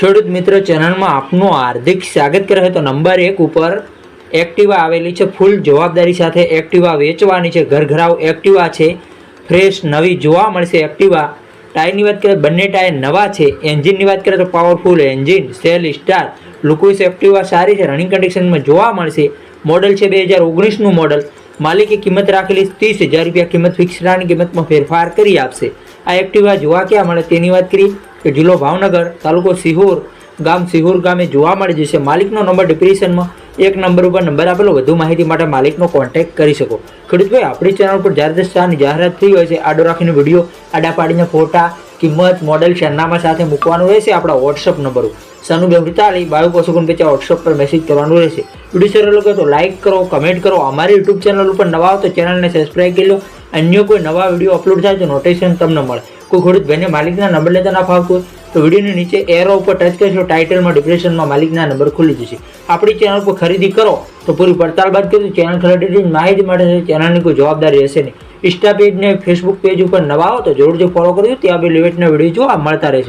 ખેડૂત મિત્ર ચેનલમાં આપનું હાર્દિક સ્વાગત કરે તો નંબર એક ઉપર એક્ટિવા આવેલી છે. ફૂલ જવાબદારી સાથે એક્ટિવા વેચવાની છે. ઘરઘરાવ એક્ટિવા છે. ફ્રેશ નવી જોવા મળશે એક્ટિવા. ટાયરની વાત કરીએ, બંને ટાયર નવા છે. એન્જિનની વાત કરીએ તો powerful engine, self start. Lookwise Activa સારી છે. રનિંગ કન્ડિશનમાં જોવા મળશે. મોડલ છે બે હજાર ઓગણીસનું મોડલ. માલિકે કિંમત રાખેલી ત્રીસ હજાર રૂપિયા. કિંમત ફિક્સડાની કિંમતમાં ફેરફાર કરી આપશે. આ એક્ટિવા જોવા ક્યાં મળે તેની વાત કરીએ. કે જિલ્લો ભાવનગર, તાલુકો સિહોર ગામ, સિહોર ગામે જોવા મળી જશે માલિકનો નંબર ડિપ્રેશનમાં એક નંબર ઉપર નંબર આપેલો, વધુ માહિતી માટે માલિકનો કોન્ટેક્ટ કરી શકો. ખેડૂતભાઈ, આપણી ચેનલ પર જ્યારે શાહની જાહેરાત થઈ હોય છે, આડો રાખીને વીડિયો આડા પાડીને ફોટા, કિંમત મોડેલ સરનામા સાથે મૂકવાનું રહેશે, આપણા વોટ્સઅપ નંબર સનુ બેવડીતાળી બાયો પશુકુન પેચા વોટ્સઅપ પર મેસેજ કરવાનું રહેશે. વીડિયો સારો લાગે તો લાઇક કરો કમેન્ટ કરો. અમારી યુટ્યુબ ચેનલ ઉપર નવા આવો તો ચેનલને સબસ્ક્રાઈબ કરી લો. અન્ય કોઈ નવા વીડિયો અપલોડ થાય તો નોટિફિકેશન તમને મળે. કોઈ ખેડૂત ભાઈને માલિકના નંબર લેતા ના ફાવતું હોય, તો વિડીયોની નીચે એરો ઉપર ટચ કરશો ટાઇટલમાં ડિપ્રેશનમાં માલિકના નંબર ખુલી જશે. આપણી ચેનલ પર ખરીદી કરો, તો પૂરી પડતાલ બાદ કરી ચેનલ ખરીદી માહિતી માટે ચેનલની કોઈ જવાબદારી હશે નહીં. ઇન્સ્ટા પેજ ને ફેસબુક પેજ ઉપર નવા આવો, તો જરૂરથી ફોલો કરજો ત્યાં બી લેવેટના વીડિયો જોવા મળતા રહેશે.